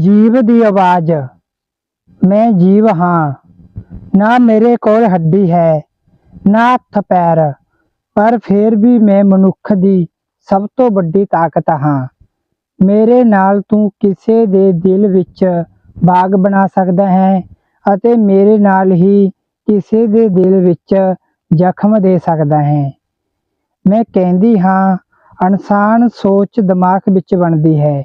ਜੀਵ ਦੀ ਆਵਾਜ਼। ਮੈਂ ਜੀਵ ਹਾਂ। ਨਾ ਮੇਰੇ ਕੋਲ ਹੱਡੀ ਹੈ, ਨਾ ਹੱਥ ਪੈਰ, ਪਰ ਫਿਰ ਵੀ ਮੈਂ ਮਨੁੱਖ ਦੀ ਸਭ ਤੋਂ ਵੱਡੀ ਤਾਕਤ ਹਾਂ। ਮੇਰੇ ਨਾਲ ਤੂੰ ਕਿਸੇ ਦੇ ਦਿਲ ਵਿੱਚ ਬਾਗ ਬਣਾ ਸਕਦਾ ਹੈ ਅਤੇ ਮੇਰੇ ਨਾਲ ਹੀ ਕਿਸੇ ਦੇ ਦਿਲ ਵਿੱਚ ਜ਼ਖਮ ਦੇ ਸਕਦਾ ਹੈ। ਮੈਂ ਕਹਿੰਦੀ ਹਾਂ ਇਨਸਾਨ ਸੋਚ ਦਿਮਾਗ ਵਿੱਚ ਬਣਦੀ ਹੈ।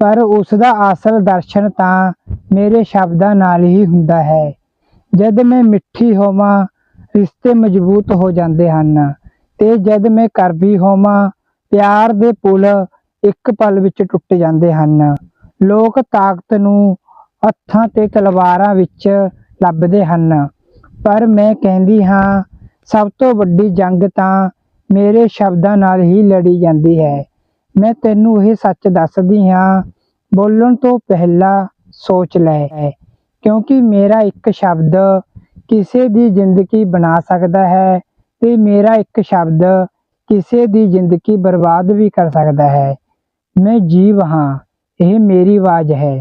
ਪਰ ਉਸ ਦਾ ਅਸਲ ਦਰਸ਼ਨ ਤਾਂ ਮੇਰੇ ਸ਼ਬਦਾਂ ਨਾਲ ਹੀ ਹੁੰਦਾ ਹੈ। ਜਦ ਮੈਂ ਮਿੱਠੀ ਹੋਵਾਂ, ਰਿਸ਼ਤੇ ਮਜ਼ਬੂਤ ਹੋ ਜਾਂਦੇ ਹਨ ਤੇ ਜਦ ਮੈਂ ਕਰਬੀ ਹੋਵਾਂ, ਪਿਆਰ ਦੇ ਪੁਲ ਇੱਕ ਪਲ ਵਿੱਚ ਟੁੱਟ ਜਾਂਦੇ ਹਨ। ਲੋਕ ਤਾਕਤ ਨੂੰ ਹੱਥਾਂ ਤੇ ਤਲਵਾਰਾਂ ਵਿੱਚ ਲੱਭਦੇ ਹਨ। ਪਰ ਮੈਂ ਕਹਿੰਦੀ ਹਾਂ, ਸਭ ਤੋਂ ਵੱਡੀ ਜੰਗ ਤਾਂ ਮੇਰੇ ਸ਼ਬਦਾਂ ਨਾਲ ਹੀ ਲੜੀ ਜਾਂਦੀ ਹੈ। ਮੈਂ ਤੈਨੂੰ ਇਹ ਸੱਚ ਦੱਸਦੀ ਹਾਂ, ਬੋਲਣ ਤੋਂ ਪਹਿਲਾਂ ਸੋਚ ਲੈ। ਕਿਉਂਕਿ ਮੇਰਾ ਇੱਕ ਸ਼ਬਦ ਕਿਸੇ ਦੀ ਜ਼ਿੰਦਗੀ ਬਣਾ ਸਕਦਾ ਹੈ ਤੇ ਮੇਰਾ ਇੱਕ ਸ਼ਬਦ ਕਿਸੇ ਦੀ ਜ਼ਿੰਦਗੀ ਬਰਬਾਦ ਵੀ ਕਰ ਸਕਦਾ ਹੈ। ਮੈਂ ਜੀਵ ਹਾਂ, ਇਹ ਮੇਰੀ ਆਵਾਜ਼ ਹੈ।